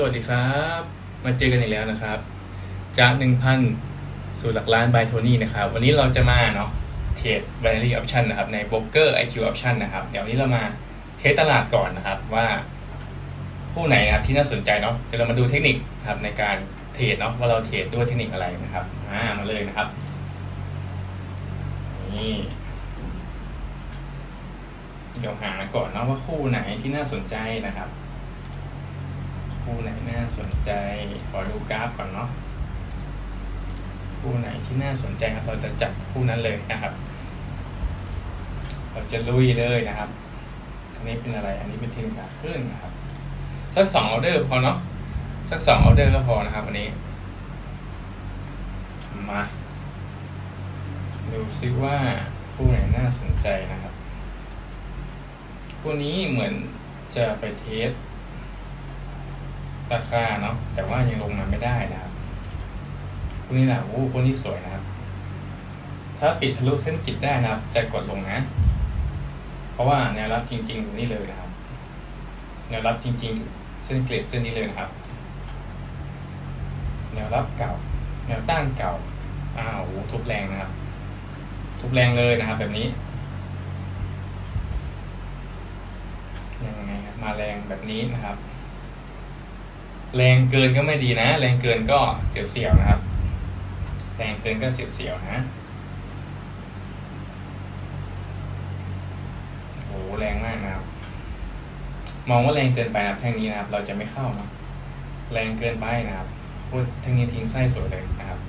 สวัสดีครับ มาเจอกันอีกแล้วนะครับ จากหนึ่งพันสู่หลักล้านบายโทนี่นะครับ วันนี้เราจะมาเนาะเทรด binary option นะครับใน broker IQ option นะครับ เดี๋ยววันนี้เรามาเทสตลาดก่อนนะครับว่าผู้ไหนนะครับที่น่าสนใจเนาะเดี๋ยวเรามาดูเทคนิคครับในการเทรดเนาะว่าเราเทรดด้วยเทคนิคอะไรนะครับอ่ามาเลยนะครับนี่เดี๋ยวหาก่อนเนาะว่าคู่ไหนที่น่าสนใจนะครับ คู่ไหนน่าสนใจ ขอดูกราฟก่อนเนาะคู่ไหนที่น่าสนใจครับ เราจะจับคู่นั้นเลยนะครับ เราจะลุยเลยนะครับอันนี้เป็นอะไร อันนี้เป็นเทรนขาขึ้นนะครับ สักสองออเดอร์พอเนาะ สักสองออเดอร์ก็พอนะครับวันนี้ มาดูซิว่าคู่ไหนน่าสนใจนะครับ คู่นี้เหมือนจะไปเทส ราคาเนาะแต่ว่ายังลงมาไม่ได้นะครับคู่นี้แหละโอ้คู่นี้สวยนะครับ ถ้าปิดทะลุเส้นกิดได้นะครับ จะกดลงนะ เพราะว่าแนวรับจริงๆอยู่นี่เลยนะครับ แนวรับจริงๆ เส้นเกล็ดเส้นนี้เลยนะครับ แนวรับเก่า แนวต้านเก่าอ้าวโหทุบแรงนะครับ ทุบแรงเลยนะครับ แบบนี้ยังไงครับมาแรงแบบนี้นะครับ แรงเกินก็ไม่ดีนะ แรงเกินก็เสียวๆนะครับ แรงเกินก็เสียวๆนะโอ้โหแรงมากนะครับ มองว่าแรงเกินไปนะครับแท่งนี้นะครับ เราจะไม่เข้านะแรงเกินไปนะครับพูดแท่งนี้ทิ้งไส้สวยเลยนะครับ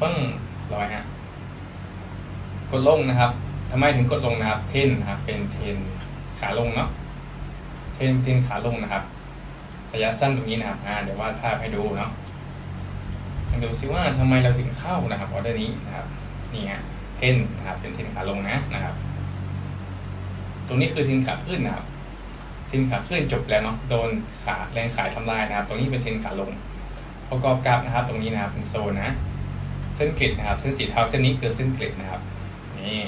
ปึ้งร้อยฮะกดลงนะครับทำไมถึงกดลงนะครับ เทนนะครับ เป็นเทนขาลงเนาะเทนเทนขาลงนะครับ ระยะสั้นตรงนี้นะครับอ่าเดี๋ยววาดภาพให้ดูเนาะมาดูซิว่าทำไมเราถึงเข้านะครับออเดอร์นี้นะครับนี่ฮะเทนนะครับเป็นเทนขาลงนะนะครับ ตรงนี้คือเทนขาขึ้นนะครับเทนขาขึ้นจบแล้วเนาะโดนขาแรงขายทำลายนะครับ ตรงนี้เป็นเทนขาลง ประกอบกับนะครับ ตรงนี้นะครับเป็นโซนนะ เส้นกริดนะครับ เส้นสีเทาเส้นนี้คือเส้นกริดนะครับนี่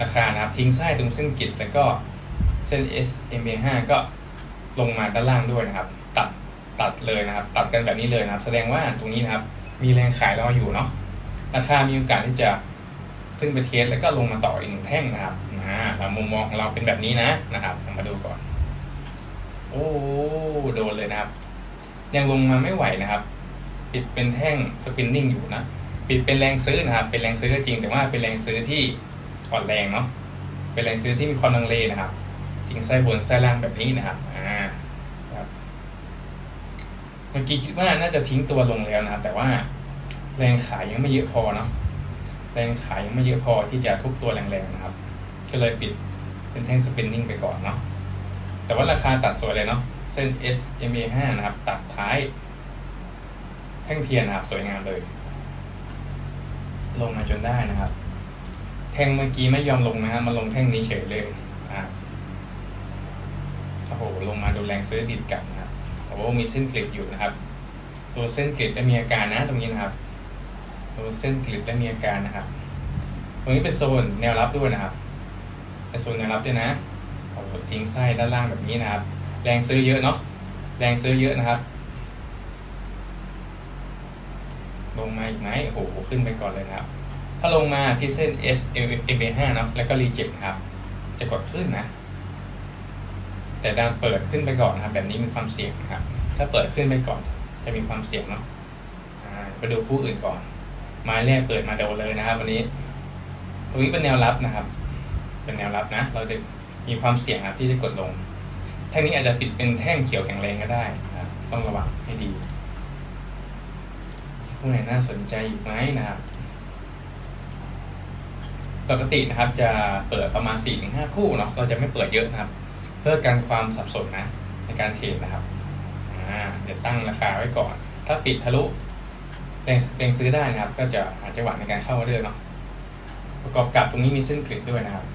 ราคานะครับทิ้งไส้ตรงเส้นกริดแล้วก็เส้น SMA5 ก็ ลงมาด้านล่างด้วยนะครับ ตัดตัดเลยนะครับ ตัดกันแบบนี้เลยนะครับ แสดงว่าตรงนี้นะครับ มีแรงขายรออยู่เนาะราคามีโอกาสที่จะขึ้นไปเทสแล้วก็ลงมาต่ออีกหนึ่งแท่งนะครับนะมุมมองของเราเป็นแบบนี้นะนะครับมาดูก่อน โอ้โดนเลยนะครับ ยังลงมาไม่ไหวนะครับ ปิดเป็นแท่งสปินนิ่งอยู่นะปิดเป็นแรงซื้อนะครับ เป็นแรงซื้อก็จริงแต่ว่าเป็นแรงซื้อที่อ่อนแรงเนาะเป็นแรงซื้อที่มีความลังเลนะครับ จริงไส้บนไส้ล่างแบบนี้นะครับอ่าครับเมื่อกี้คิดว่าน่าจะทิ้งตัวลงแล้วนะครับแต่ว่าแรงขายยังไม่เยอะพอเนาะแรงขายยังไม่เยอะพอที่จะทุบตัวแรงๆนะครับ ก็เลยปิดเป็นแท่งสปินนิ่งไปก่อนเนาะแต่ว่าราคาตัดสวยเลยเนาะเส้น SMA 5นะครับ ตัดท้าย แท่งเทียนนะครับ สวยงามเลย ลงมาจนได้นะครับ แท่งเมื่อกี้ไม่ยอมลงนะครับมาลงแท่งนี้เฉยเลย โหลงมาดูแรงซื้อดิดกลับนะครับโอ้มีเส้นกริดอยู่นะครับ ตัวเส้นกริดได้มีอาการนะตรงนี้นะครับ ตัวเส้นกริดได้มีอาการนะครับ ตรงนี้เป็นโซนแนวรับด้วยนะครับเป็นโซนแนวรับด้วยนะโอ้ทิ้งไส้ด้านล่างแบบนี้นะครับ แรงซื้อเยอะเนาะแรงซื้อเยอะนะครับ ลงมาอีกไหมโอ้โหขึ้นไปก่อนเลยนะครับ ถ้าลงมาที่เส้น S M A 5นะแล้วก็รีเจ็คครับ จะกดขึ้นนะ แต่ดันเปิดขึ้นไปก่อนนะครับ แบบนี้มีความเสี่ยงนะครับ ถ้าเปิดขึ้นไปก่อน จะมีความเสี่ยงเนาะไปดูคู่อื่นก่อนไม้แรกเปิดมาโดนเลยนะครับ วันนี้ ตรงนี้เป็นแนวรับนะครับ เป็นแนวรับนะ เราจะมีความเสี่ยงครับที่จะกดลง แท่งนี้อาจจะปิดเป็นแท่งเขียวแข็งแรงก็ได้นะครับต้องระวังให้ดีคู่ไหนน่าสนใจอีกไหมนะครับ ปกตินะครับจะเปิดประมาณ4-5คู่เนาะเราจะไม่เปิดเยอะนะครับ เพื่อการความสับสนนะในการเทรดนะครับเดี๋ยวตั้งราคาไว้ก่อน ถ้าปิดทะลุแรงแรงซื้อได้นะครับ ก็จะหาจังหวะในการเข้าเรื่อยเนาะประกอบกับตรงนี้มีเส้นกริดด้วยนะครับ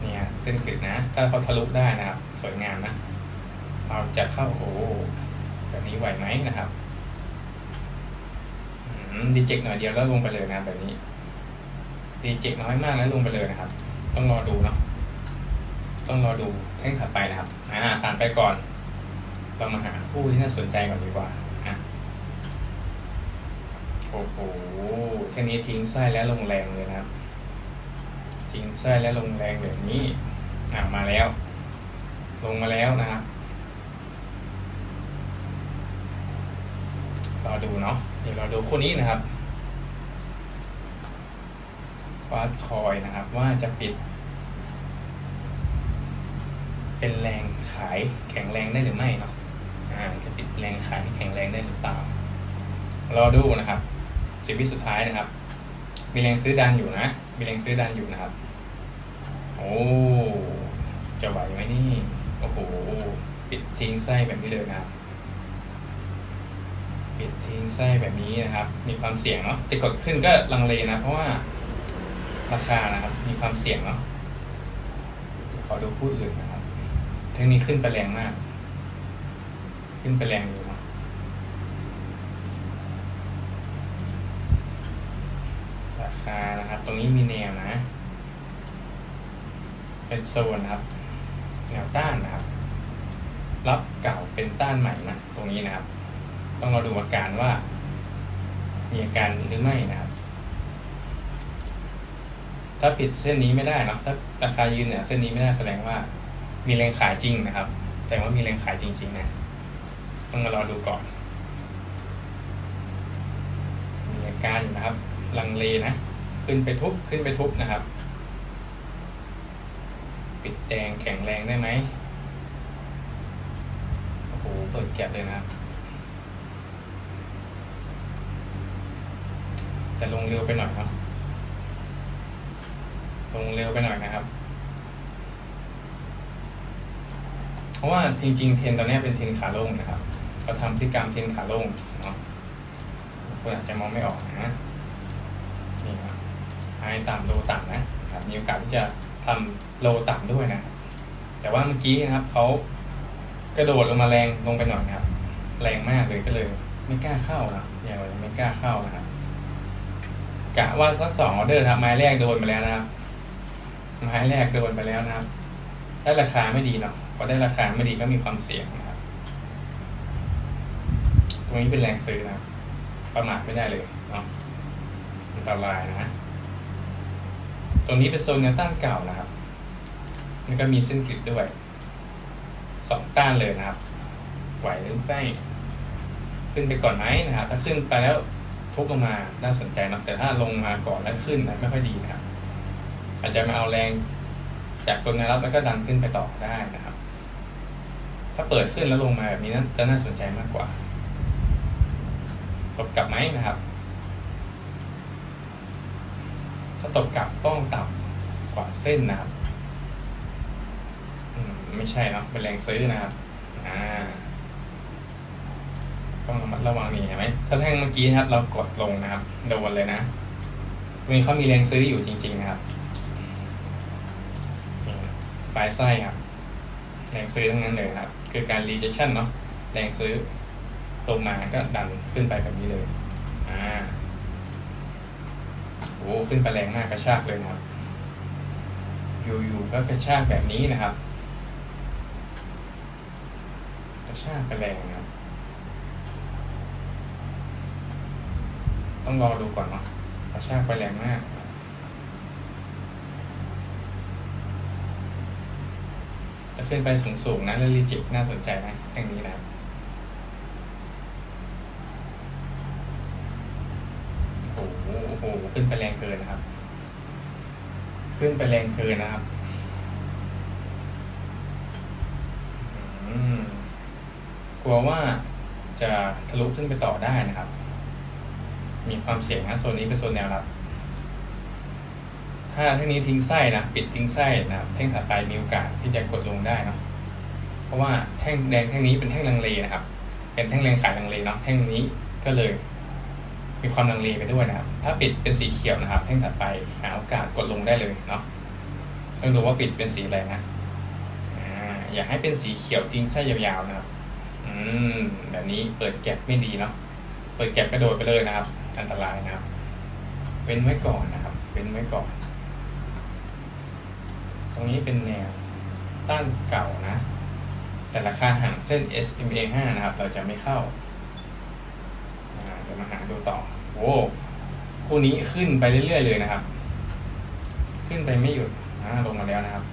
เนี่ยเส้นกริดนะ ถ้าเขาทะลุได้นะครับ สวยงามนะเราจะเข้าโอ้แบบนี้ไหวไหมนะครับดีเจกหน่อยเดียวแล้วลงไปเลยนะแบบนี้ดีเจกน้อยมากแล้วลงไปเลยนะครับ ต้องรอดูเนาะ ต้องรอดูแท่งถัดไปนะครับ อ่าผ่านไปก่อน เรามาหาคู่ที่น่าสนใจก่อนดีกว่าอะโอ้โหแค่นี้ทิ้งไส้แล้วลงแรงเลยนะครับ ทิ้งไส้แล้วลงแรงแบบนี้อะมาแล้ว ลงมาแล้วนะครับรอดูเนาะเดี๋ยวเราดูคู่นี้นะครับฟาสคอยนะครับ ว่าจะปิด เป็นแรงขายแข็งแรงได้หรือไม่เนาะอ่าจะปิดแรงขายแข็งแรงได้หรือเปล่ารอดูนะครับสิบวิสุดท้ายนะครับ มีแรงซื้อดันอยู่นะ มีแรงซื้อดันอยู่นะครับ โอ้จะไหวไหมนี่โอ้โหปิดทิ้งไส้แบบนี้เลยนะครับปิดทิ้งไส้แบบนี้นะครับ มีความเสี่ยงเนาะจะกดขึ้นก็ลังเลนะ เพราะว่าราคานะครับ มีความเสี่ยงเนาะขอดูคู่อื่นนะครับ เทคนิคขึ้นไปแรงมาก ขึ้นไปแรงอยู่ราคานะครับ ตรงนี้มีแนวนะ เป็นโซนนะครับ แนวต้านนะครับ รับเก่าเป็นต้านใหม่นะตรงนี้นะครับ ต้องเราดูอาการว่า มีอาการหรือไม่นะครับ ถ้าปิดเส้นนี้ไม่ได้นะถ้าราคายืนเนี่ยเส้นนี้ไม่ได้แสดงว่า มีแรงขายจริงนะครับแสดงว่ามีแรงขายจริง ๆ นะ ต้องมารอดูก่อน มีอาการนะครับ ลังเลนะ ขึ้นไปทุบ ขึ้นไปทุบนะครับ ปิดแดงแข็งแรงได้ไหมโอ้โห เปิดแก็บเลยนะครับ แต่ลงเร็วไปหน่อยเนาะลงเร็วไปหน่อยนะครับ เพ ราะว่าจริงๆเทรนตอนนี้เป็นเทรนขาลงนะครับเขาทำพฤติกรรมเทรนขาลงเนาะคุณอาจจะมองไม่ออกนะนี่ครับไฮต่ำโลต่ำนะครับมีโอกาสที่จะทำโลต่ำด้วยนะ แต่ว่าเมื่อกี้นะครับเขากระโดดลงมาแรงลงไปหน่อยครับ แรงมากเลยก็เลย ไม่กล้าเข้านะอย่างไรไม่กล้าเข้านะครับกะว่าสักสองออเดอร์ครับไม้แรกโดนไปแล้วนะครับไม้แรกโดนไปแล้วนะครับ ได้ราคาไม่ดีเนาะ พอได้ราคาไม่ดีก็มีความเสี่ยงนะครับ ตรงนี้เป็นแรงซื้อนะประมาทไม่ได้เลยเนาะอันตรายนะตรงนี้เป็นโซนแนวต้านเก่านะครับแล้วก็มีเส้นกริดด้วยสองต้านเลยนะครับ ไหวหรือไม่ขึ้นไปก่อนไหมนะครับ ถ้าขึ้นไปแล้วทุบลงมาน่าสนใจนะแต่ถ้าลงมาก่อนแล้วขึ้นนะไม่ค่อยดีนะครับ อาจจะมาเอาแรงจากโซนแนวรับแล้วก็ดันขึ้นไปต่อได้นะครับ ถ้าเปิดขึ้นแล้วลงมาแบบนี้จะน่าสนใจมากกว่า ตบกลับไหมนะครับ ถ้าตบกลับต้องต่ำกว่าเส้นนะครับไม่ใช่เนาะเป็นแรงซื้อนะครับ อ่าต้องระมัดระวังนี่เห็นไหมถ้าแท่งเมื่อกี้นะครับ เรากดลงนะครับโดนเลยนะตรงนี้เขามีแรงซื้ออยู่จริง ๆ นะครับปลายไส้ครับแรงซื้อทั้งนั้นเลยครับ คือการ rejection เนาะแรงซื้อลงมาก็ดันขึ้นไปแบบนี้เลยอ่าโอ้ขึ้นไปแรงมากกระชากเลยนะครับอยู่ๆก็กระชากแบบนี้นะครับ กระชากไปแรงนะครับต้องรอดูก่อนเนาะกระชากไปแรงมาก ถ้าขึ้นไปสูงๆนะแล้วรีจิกน่าสนใจนะแท่างนี้นะครับโอ้โหโอ้โหขึ้นไปแรงเกินนะครับ ขึ้นไปแรงเกินนะครับกลัวว่าจะทะลุขึ้นไปต่อได้นะครับ มีความเสี่ยงนะโซนนี้เป็นโซนแนวรับ ถ้าแท่งนี้ทิ้งไส้นะ ปิดทิ้งไส้นะแท่งถัดไปมีโอกาสที่จะกดลงได้เนาะเพราะว่าแท่งแดงแท่งนี้เป็นแท่งลังเลนะครับ เป็นแท่งแรงขายลังเลเนาะแท่งนี้ก็เลย มีความลังเลไปด้วยนะครับ ถ้าปิดเป็นสีเขียวนะครับ แท่งถัดไปหาโอกาสกดลงได้เลยเนาะต้องดูว่าปิดเป็นสีอะไรนะอ่าอยากให้เป็นสีเขียวจริงไส้ยาวๆนะครับ อืมแบบนี้เปิดแก็บไม่ดีเนาะเปิดแก็บกระโดดไปเลยนะครับ อันตรายนะครับ เว้นไว้ก่อนนะครับ เว้นไว้ก่อน ตรงนี้เป็นแนวต้านเก่านะ แต่ราคาห่างเส้น SMA 5 นะครับ เราจะไม่เข้าเดี๋ยวมาหาดูต่อโอ้คู่นี้ขึ้นไปเรื่อยๆเลยนะครับ ขึ้นไปไม่หยุดลงมาแล้วนะครับ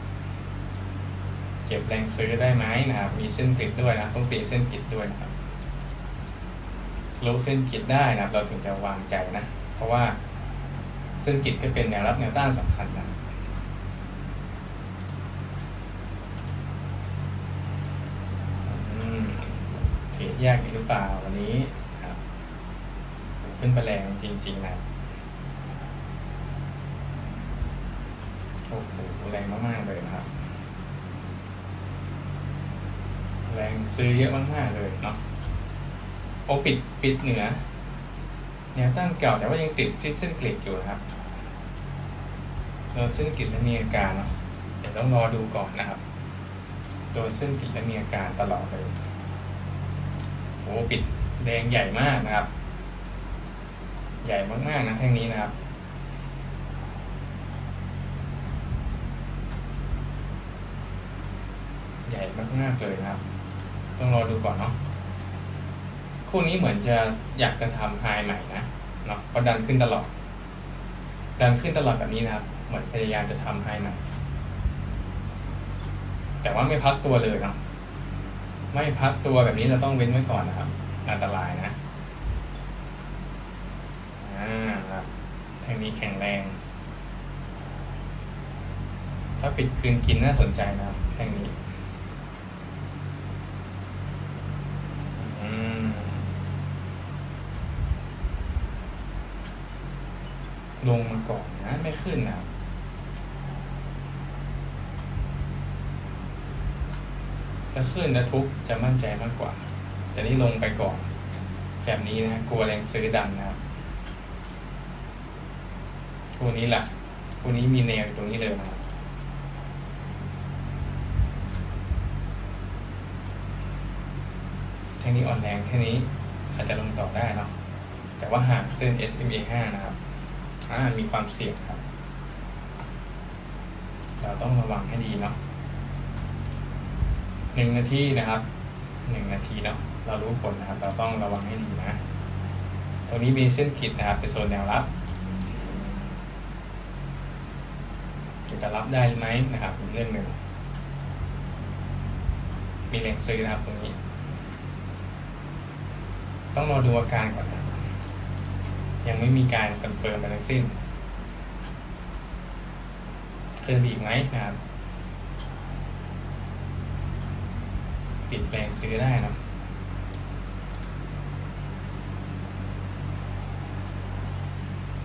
เก็บแรงซื้อได้ไหมนะครับ มีเส้นกิดด้วยนะ ต้องตีเส้นกิดด้วยนะครับรู้เส้นกิดได้นะครับ เราถึงจะวางใจนะ เพราะว่าเส้นกิดก็เป็นแนวรับแนวต้านสำคัญนะ อืม ยากอีกหรือเปล่าวันนี้ครับขึ้นไปแรงจริงๆนะโอ้โหแรงมากๆเลยนะครับ แรงซื้อเยอะมากๆเลยเนาะโอปิดปิดเหนือแนวตั้งเก่าแต่ว่ายังติดเส้นกลิดอยู่นะครับเราเส้นกลิดและมีอาการเนาะเดี๋ยวต้องรอดูก่อนนะครับโดนเส้นกลิดและมีอาการตลอดเลย ปิดแดงใหญ่มากนะครับ ใหญ่มากๆนะแท่งนี้นะครับใหญ่มากๆเลยนะครับ ต้องรอดูก่อนเนาะ คู่นี้เหมือนจะอยากจะทำไฮใหม่นะ เนาะเพราะดันขึ้นตลอด ดันขึ้นตลอดแบบนี้นะครับ เหมือนพยายามจะทำไฮใหม่ แต่ว่าไม่พักตัวเลยเนาะ ไม่พักตัวแบบนี้เราต้องเว้นไว้ก่อนนะครับ อันตรายนะอ่าครับแท่งนี้แข็งแรง ถ้าปิดกลืนกินน่าสนใจนะครับแท่งนี้ลงมาก่อนนะ ไม่ขึ้นนะครับ ถ้าขึ้นแล้วทุบจะมั่นใจมากกว่า แต่นี่ลงไปก่อน แบบนี้นะกลัวแรงซื้อดันนะครับคู่นี้แหละคู่นี้มีแนวอยู่ตรงนี้เลยนะครับแท่งนี้อ่อนแรงแค่นี้อาจจะลงต่อได้เนาะแต่ว่าหากเส้น SMA 5 นะครับมีความเสี่ยงครับ เราต้องระวังให้ดีเนาะ หนึ่งนาทีนะครับหนึ่งนาทีเนาะเรารู้ผลนะครับ เราต้องระวังให้ดีนะ ตรงนี้มีเส้นขีดนะครับ เป็นโซนแนวรับจะรับได้ไหมนะครับเรื่องหนึ่ง มีแรงซื้อนะครับตรงนี้ ต้องรอดูอาการก่อนนะยังไม่มีการคอนเฟิร์มอะไรทั้งสิ้นขึ้นไปอีกไหมนะครับ ปิดแรงซื้อได้นะ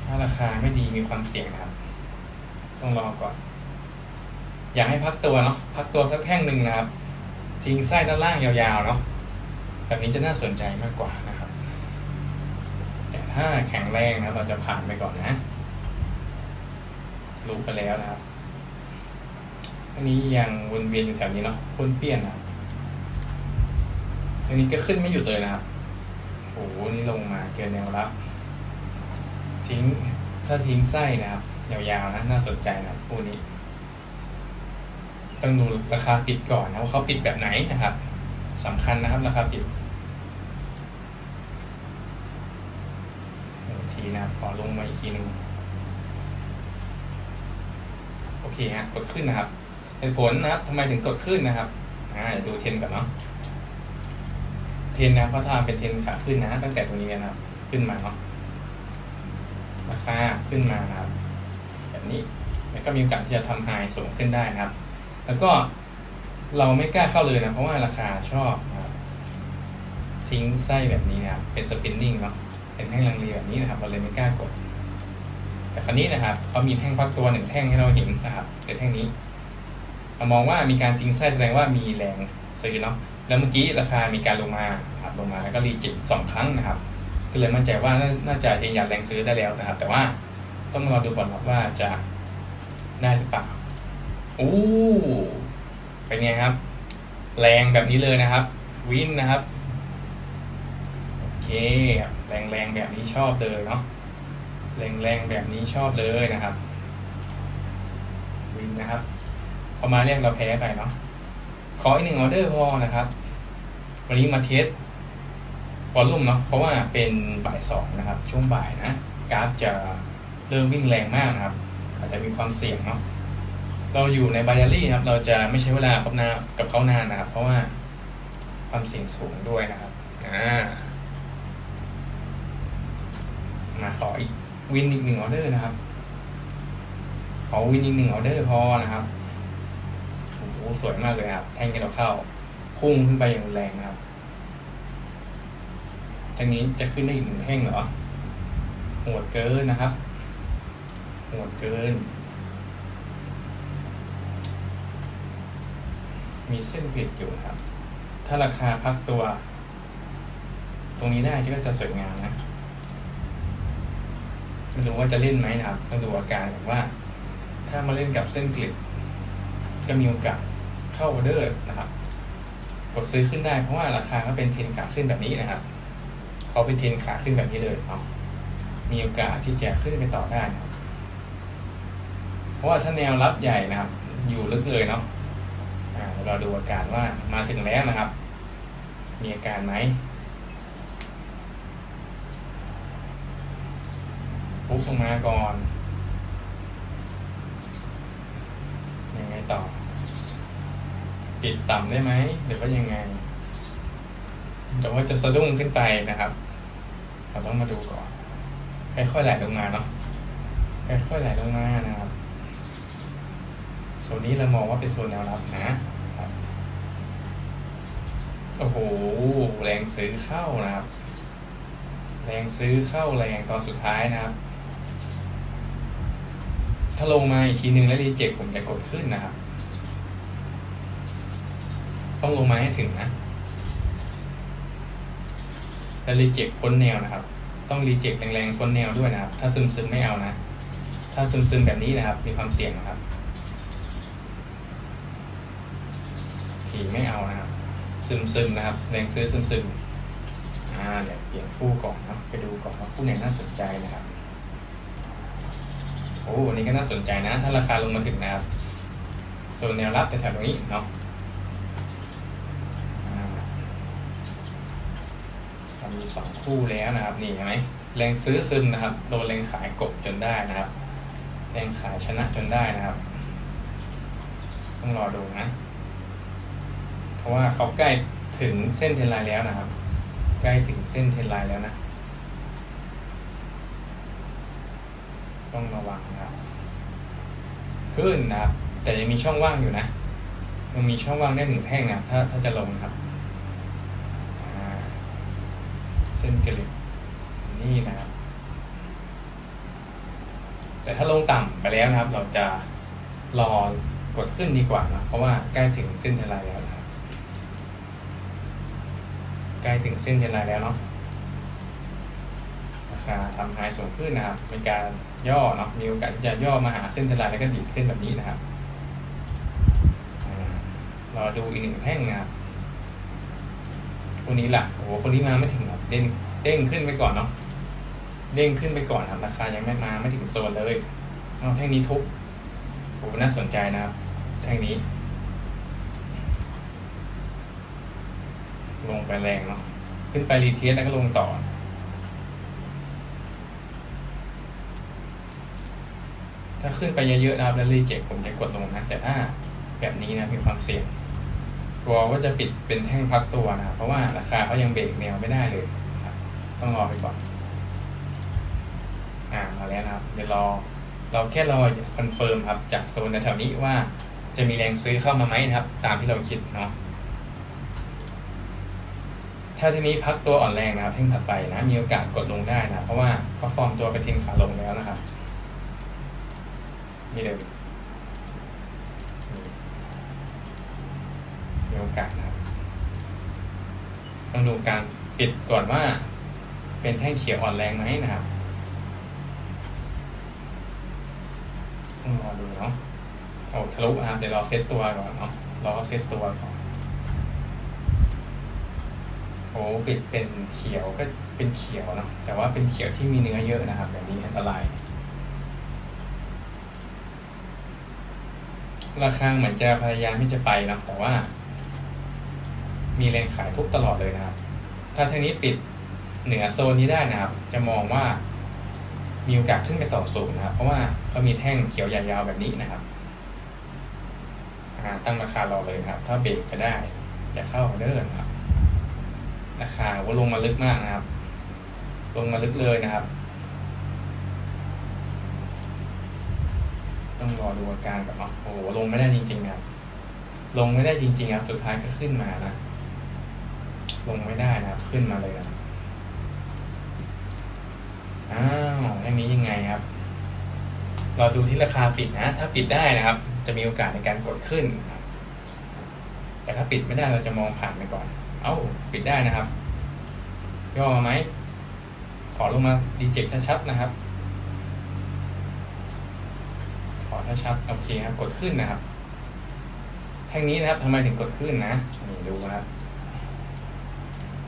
ถ้าราคาไม่ดีมีความเสี่ยงนะครับ ต้องรอก่อน อยากให้พักตัวเนาะพักตัวสักแท่งหนึ่งนะครับทิ้งไส้ด้านล่างยาวๆเนาะแบบนี้จะน่าสนใจมากกว่านะครับ แต่ถ้าแข็งแรงนะครับเราจะผ่านไปก่อนนะรู้ไปแล้วนะครับอันนี้ยังวนเวียนอยู่แถวนี้เนาะพ้นเปี้ยนนะครับ อันนี้ก็ขึ้นไม่หยุดเลยนะครับโอ้โหนี่ลงมาเกินแนวรับ ทิ้งถ้าทิ้งไส้นะครับยาวๆนะน่าสนใจนะคู่นี้ ต้องดูราคาปิดก่อนนะว่าเขาปิดแบบไหนนะครับสำคัญนะครับ ราคาปิดทีนะครับขอลงมาอีกทีหนึ่งโอเคฮะกดขึ้นนะครับเหตุผลนะครับทำไมถึงกดขึ้นนะครับอ่าเดี๋ยวดูเทนก่อนเนาะ เทนนะเพราะถ้าเป็นเทนขาขึ้นนะ ตั้งแต่ตรงนี้นะครับ ขึ้นมาเนาะราคาขึ้นมานะครับ แบบนี้แล้วก็มีโอกาสที่จะทำไฮสูงขึ้นได้นะครับ แล้วก็เราไม่กล้าเข้าเลยนะ เพราะว่าราคาชอบนะทิ้งไส้แบบนี้นะครับ เป็นสปินนิ่งเนาะเป็นแท่งลังเลแบบนี้นะครับเราเลยไม่กล้ากด แต่คราวนี้นะครับเขามีแท่งพักตัวหนึ่งแท่งให้เราเห็นนะครับในแท่งนี้เรามองว่ามีการทิ้งไส้แสดงว่ามีแรงซื้อเนาะ แล้วเมื่อกี้ราคามีการลงมาครับลงมาแล้วก็รีจิตสองครั้งนะครับก็เลยมั่นใจว่าน่าจะยืนยันแรงซื้อได้แล้วนะครับ แต่ว่าต้องรอดูก่อนครับว่าจะได้หรือเปล่าโอ้เป็นไงครับ แรงแบบนี้เลยนะครับ วินนะครับโอเคแรงแรงแบบนี้ชอบเลยเนาะแรงแรงแบบนี้ชอบเลยนะครับ วินนะครับพอมาเรียกเราแพ้ไปเนาะ ขออีกหนึ่งออเดอร์พอนะครับ วันนี้มาเทสวอลลุ่มเนาะเพราะว่าเป็นบ่ายสองนะครับ ช่วงบ่ายนะกราฟจะเริ่มวิ่งแรงมากนะครับ อาจจะมีความเสี่ยงเนาะเราอยู่ในบายารี่ครับ เราจะไม่ใช้เวลากับนากับเขานานนะครับ เพราะว่าความเสี่ยงสูงด้วยนะครับอ่ามาขออีกวินอีกหนึ่งออเดอร์นะครับ ขอวินอีกหนึ่งออเดอร์พอนะครับ สวยมากเลยครับแท่งที่เราเข้าพุ่งขึ้นไปอย่างแรงครับจากนี้จะขึ้นได้อีกหนึ่งแท่งเหรอโหดเกินนะครับโหดเกิน มีเส้นผิดอยู่ครับ ถ้าราคาพักตัว ตรงนี้ได้ก็จะสวยงามนะไม่รู้ว่าจะเล่นไหมนะครับต้องดูอาการว่า ถ้ามาเล่นกับเส้นกลิดก็มีโอกาส เข้าออเดอร์นะครับ กดซื้อขึ้นได้เพราะว่าราคาก็เป็นเทรนขาขึ้นแบบนี้นะครับเขาเป็นเทรนขาขึ้นแบบนี้เลยเนาะมีโอกาสที่จะขึ้นไปต่อได้นะครับเพราะว่าถ้าแนวรับใหญ่นะครับ อยู่ลึกเลยเนาะเราดูอาการว่ามาถึงแล้วนะครับ มีอาการไหมฟุบลงมาก่อนยังไงต่อ ปิดต่ำได้ไหมหรือว่ายังไง แต่ว่าจะสะดุ้งขึ้นไปนะครับ เราต้องมาดูก่อนค่อยๆไหลลงมาเนาะค่อยๆไหลลงมานะครับโซนนี้เรามองว่าเป็นโซนแนวรับนะโอ้โหแรงซื้อเข้านะครับ แรงซื้อเข้าแรงตอนสุดท้ายนะครับ ถ้าลงมาอีกทีหนึ่งแล้วรีเจ็คผมจะกดขึ้นนะครับ ต้องลงมาให้ถึงนะ แล้วรีเจ็คพ้นแนวนะครับ ต้องรีเจ็คแรงๆพ้นแนวด้วยนะครับ ถ้าซึมๆไม่เอานะ ถ้าซึมๆแบบนี้นะครับ มีความเสี่ยงนะครับผีไม่เอานะครับ ซึมๆนะครับ แรงซื้อซึมๆอ่าเดี๋ยวเปลี่ยนคู่ก่อนนะไปดูก่อนว่าคู่ไหนน่าสนใจนะครับโอ้นนี้ก็น่าสนใจนะ ถ้าราคาลงมาถึงนะครับ ส่วนแนวรับแถวๆตรงนี้เนาะเรามี สองคู่แล้วนะครับนี่เห็นไหมแรงซื้อซึมนะครับ โดนแรงขายกบจนได้นะครับ แรงขายชนะจนได้นะครับ ต้องรอดูนะ เพราะว่าเขาใกล้ถึงเส้นเทนไลน์แล้วนะครับ ใกล้ถึงเส้นเทนไลน์แล้วนะ ต้องระวังนะครับ ขึ้นนะครับ แต่ยังมีช่องว่างอยู่นะมันมีช่องว่างได้หนึ่งแท่งนะถ้าถ้าจะลงนะครับอ่า เส้นกระลิบนี่นะครับ แต่ถ้าลงต่ำไปแล้วนะครับ เราจะรอกดขึ้นดีกว่านะเพราะว่าใกล้ถึงเส้นเทนไลน์แล้วนะครับใกล้ถึงเส้นเทนไลน์แล้วเนาะราคาทำไฮสูงขึ้นนะครับ เป็นการย่อเนาะมีโอกาสที่จะย่อมาหาเส้นเทนไลน์แล้วก็ดีดขึ้นแบบนี้นะครับรอดูอีกหนึ่งแท่งนะครับคนนี้ล่ะโอ้โหคนนี้มาไม่ถึงครับ เด้งเด้งขึ้นไปก่อนเนาะเด้งขึ้นไปก่อนครับราคายังไม่มาไม่ถึงโซนเลยเอาแท่งนี้ทุบโอ้น่าสนใจนะครับ แท่งนี้ ลงไปแรงเนาะขึ้นไปรีเทสแล้วก็ลงต่อ ถ้าขึ้นไปเยอะๆนะครับแล้วรีเจ็คผมจะกดลงนะแต่ถ้าแบบนี้นะมีความเสี่ยง กลัวว่าจะปิดเป็นแท่งพักตัวนะครับเพราะว่าราคาเขายังเบรกแนวไม่ได้เลยครับต้องรอไปก่อนอ่ามาแล้วนะครับเดี๋ยวรอเราแค่รอคอนเฟิร์มครับ จากโซนแถวนี้ว่าจะมีแรงซื้อเข้ามาไหมนะครับ ตามที่เราคิดเนาะถ้าทีนี้พักตัวอ่อนแรงนะครับเท่งถัดไปนะ มีโอกาสกดลงได้นะ เพราะว่าเขาฟอร์มตัวเป็นเทรนขาลงแล้วนะครับนี่เลย มีโอกาสนะครับ ต้องดูการปิดก่อนว่า เป็นแท่งเขียวอ่อนแรงไหมนะครับต้องรอดูเนาะโอ้ทะลุนะครับเดี๋ยวเราเซตตัวก่อนเนาะเราก็เซตตัวก่อนโอ้ปิดเป็นเขียวก็เป็นเขียวเนาะแต่ว่าเป็นเขียวที่มีเนื้อเยอะนะครับ แบบนี้อันตรายราคาเหมือนจะพยายามที่จะไปเนาะแต่ว่า มีแรงขายทุบตลอดเลยนะครับ ถ้าเทคนี้ปิดเหนือโซนนี้ได้นะครับ จะมองว่ามีโอกาสขึ้นไปต่อสูงนะครับ เพราะว่าเขามีแท่งเขียวใหญ่ยาวแบบนี้นะครับตั้งราคารอเลยครับ ถ้าเบรกก็ได้ จะเข้าเดินครับ ราคาว่าลงมาลึกมากนะครับ ลงมาลึกเลยนะครับ ต้องรอดูอาการก่อนเนาะโอ้โหลงไม่ได้จริงๆครับ ลงไม่ได้จริงๆครับ สุดท้ายก็ขึ้นมานะ ลงไม่ได้นะครับ ขึ้นมาเลยนะอ้าวแค่นี้ยังไงครับ เราดูที่ราคาปิดนะ ถ้าปิดได้นะครับ จะมีโอกาสในการกดขึ้นนะครับ แต่ถ้าปิดไม่ได้เราจะมองผ่านไปก่อน เอ้า ปิดได้นะครับ ย่อมาไหม ขอลงมาดีเจกชัดๆนะครับ ขอชัดๆโอเคครับ กดขึ้นนะครับ แท่งนี้นะครับทำไมถึงกดขึ้นนะ นี่ดูนะครับ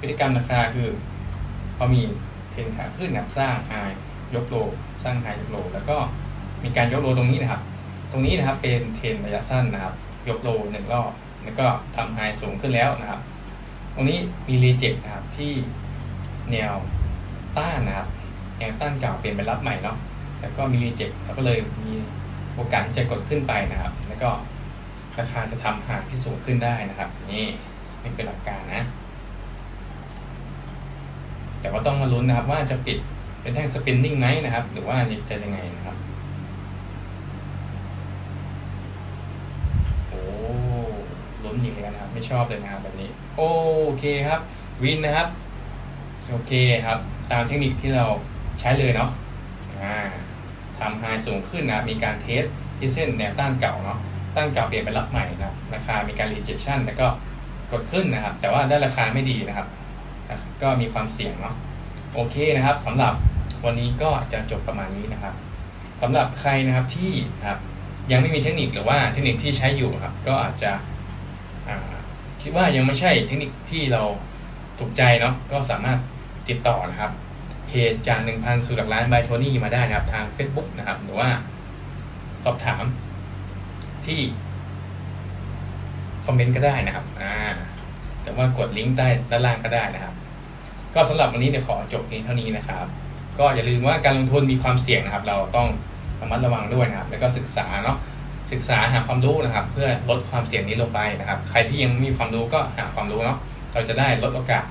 พฤติกรรมราคาคือพอมีเทรนขาขึ้นนะครับสร้างไฮยกโลสร้างไฮยกโลแล้วก็มีการยกโลตรงนี้นะครับ ตรงนี้นะครับเป็นเทรนระยะสั้นนะครับ ยกโลหนึ่งรอบแล้วก็ทำไฮสูงขึ้นแล้วนะครับ ตรงนี้มีรีเจ็คนะครับที่แนวต้านนะครับแนวต้านเก่าเปลี่ยนเป็นรับใหม่เนาะแล้วก็มีรีเจ็คแล้วก็เลยมีโอกาสที่จะกดขึ้นไปนะครับ แล้วก็ราคาจะทำหาที่สูงขึ้นได้นะครับ นี่นี่เป็นหลักการนะ แต่ก็ต้องมาลุ้นนะครับ ว่าจะปิดเป็นแท่งสปินนิ่งไหมนะครับ หรือว่าจะยังไงนะครับโอ้ลุ้นอีกแล้วนะครับ ไม่ชอบเลยนะครับแบบนี้ โอเคครับ วินนะครับโอเคครับ ตามเทคนิคที่เราใช้เลยเนาะทำไฮสูงขึ้นนะครับมีการเทสที่เส้นแนวต้านเก่าเนาะต้านเก่าเปลี่ยนเป็นรับใหม่นะครับราคามีการ rejection แล้วก็กดขึ้นนะครับ แต่ว่าได้ราคาไม่ดีนะครับ ก็มีความเสี่ยงเนาะโอเคนะครับสำหรับวันนี้ก็จะจบประมาณนี้นะครับสำหรับใครนะครับที่ครับยังไม่มีเทคนิคหรือว่าเทคนิคที่ใช้อยู่ครับ ก็อาจจะคิดว่ายังไม่ใช่เทคนิคที่เราถูกใจเนาะก็สามารถติดต่อนะครับเพจจาก1,000สู่หลักล้านบายโทนี่มาได้นะครับ ทาง Facebook นะครับ หรือว่าสอบถามที่คอมเมนต์ก็ได้นะครับอ่า แต่ว่ากดลิงก์ใต้ด้านล่างก็ได้นะครับ ก็สำหรับวันนี้เดี๋ยวขอจบเพียงเท่านี้นะครับ ก็อย่าลืมว่าการลงทุนมีความเสี่ยงนะครับ เราต้องระมัดระวังด้วยนะครับ แล้วก็ศึกษาเนาะศึกษาหาความรู้นะครับ เพื่อลดความเสี่ยงนี้ลงไปนะครับ ใครที่ยังมีความรู้ก็หาความรู้เนาะเราจะได้ลดโอกาส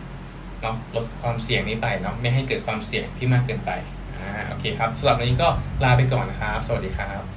เนาะลดความเสี่ยงนี้ไปเนาะไม่ให้เกิดความเสี่ยงที่มากเกินไปอ่าโอเคครับสำหรับวันนี้ก็ลาไปก่อนนะครับ สวัสดีครับ